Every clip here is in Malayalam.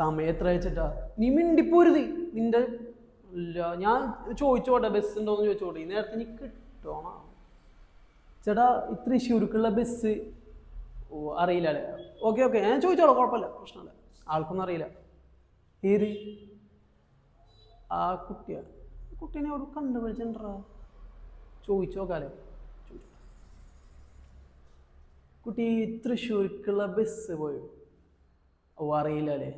സമയം അയച്ചിട്ടാ നീ മിണ്ടിപ്പോരുത് നിന്റെ ഇല്ല ഞാൻ ചോദിച്ചോട്ടെ ബസ് ഉണ്ടോന്ന് ചോദിച്ചോട്ടെ. ഈ നേരത്തെ നീ കിട്ടണം? ചേട്ടാ ഇത്ര തൃശ്ശൂർക്കുള്ള ബസ് ഓ അറിയില്ല അല്ലേ? ഓക്കെ ഓക്കെ ഞാൻ ചോദിച്ചോളാം കുഴപ്പമില്ല. പ്രശ്നമില്ല. ആൾക്കൊന്നും അറിയില്ല. ഏത്? ആ കുട്ടിയ. കുട്ടീനെ അവിടെ കണ്ടുപിടിച്ചിട്ടാ ചോദിച്ചു നോക്കാലേ. ചോദിച്ചു. കുട്ടി തൃശ്ശൂർക്കുള്ള ബസ് പോയോ? ഓ അറിയില്ല അല്ലേ?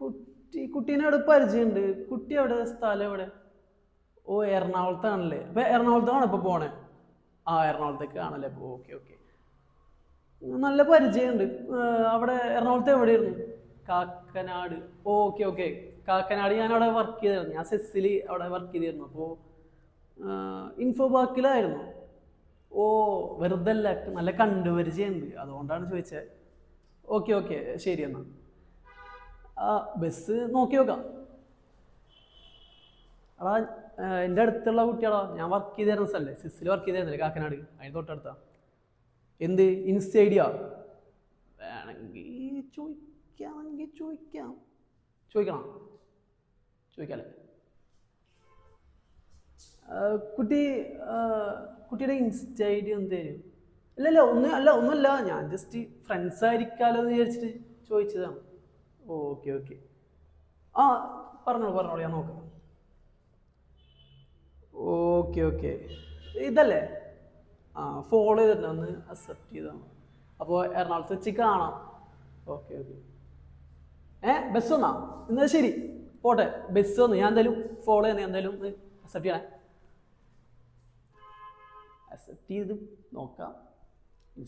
കുട്ടി കുട്ടീനെ അവിടെ പരിചയമുണ്ട്. കുട്ടി അവിടെ സ്ഥലം എവിടെ? ഓ എറണാകുളത്താണല്ലേ. അപ്പൊ എറണാകുളത്താണ് ഇപ്പൊ പോണേ? ആ എറണാകുളത്തേക്ക് ആണല്ലേ. Okay okay. നല്ല പരിചയമുണ്ട്. അവിടെ എറണാകുളത്ത് എവിടെയായിരുന്നു? കാക്കനാട്. Okay okay. കാക്കനാട് ഞാൻ അവിടെ വർക്ക് ചെയ്തായിരുന്നു ഞാൻ സെസ്സിൽ അവിടെ വർക്ക് ചെയ്തിരുന്നു. അപ്പോൾ ഇൻഫോ പാർക്കിലായിരുന്നു ഓ വെറുതെ അല്ല നല്ല കണ്ടുപരിചയമുണ്ട്. അതുകൊണ്ടാണ് ചോദിച്ചത്. Okay okay. ശരി എന്നാൽ ബസ് നോക്കി നോക്കാം. അതാ എന്റെ അടുത്തുള്ള കുട്ടികളോ ഞാൻ വർക്ക് ചെയ്തിരുന്ന സ്ഥലല്ലേ സിസ്സിൽ വർക്ക് ചെയ്തിരുന്നില്ലേ കാക്കനാട്? അതിന് തൊട്ടടുത്താ. എന്ത്? Insta idea? വേണമെങ്കിൽ ചോദിക്കാമെങ്കിൽ ചോദിക്കാം. ചോദിക്കണം. ചോദിക്കാല്ലേ കുട്ടി കുട്ടിയുടെ ഇൻസ്റ്റ ഐ ഡി ഇല്ല ഇല്ല ഒന്നും അല്ല ഒന്നുമല്ല ഞാൻ ജസ്റ്റ് ഫ്രണ്ട്സ് ആയിരിക്കാലോ എന്ന് വിചാരിച്ചിട്ട് ചോദിച്ചതാണ്. Okay okay. ആ പറഞ്ഞോളൂ പറഞ്ഞോളൂ ഞാൻ നോക്കാം. Okay okay. ഇതല്ലേ? ആ ഫോളോ ചെയ്തിട്ടുണ്ട് ഒന്ന് അക്സെപ്റ്റ് ചെയ്താണ് അപ്പോൾ എറണാകുളത്ത് വെച്ച് കാണാം. Okay okay. ഏ ബസ് വന്നാ? എന്നാൽ ശരി. പോട്ടെ ബസ് വന്നു ഞാൻ എന്തായാലും ഫോളോ ചെയ്യുന്ന എന്തായാലും അക്സെപ്റ്റ് ചെയ്യണേ. അക്സെപ്റ്റ് ചെയ്ത് നോക്കാം.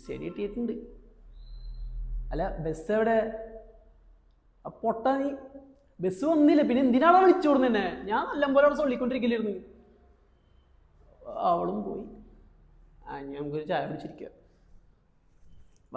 ശരി കിട്ടിയിട്ടുണ്ട്. അല്ല ബസ് എവിടെ? പൊട്ട നീ ബസ് വന്നില്ല? പിന്നെ എന്തിനാണോ വിളിച്ചു കൊടുന്നെ ഞാൻ നല്ല പോലെ അവിടെ ചൊല്ലിക്കൊണ്ടിരിക്കില്ലായിരുന്നു അവളും പോയി. ആ ഞാൻ നമുക്കൊരു ചായ പിടിച്ചിരിക്കുക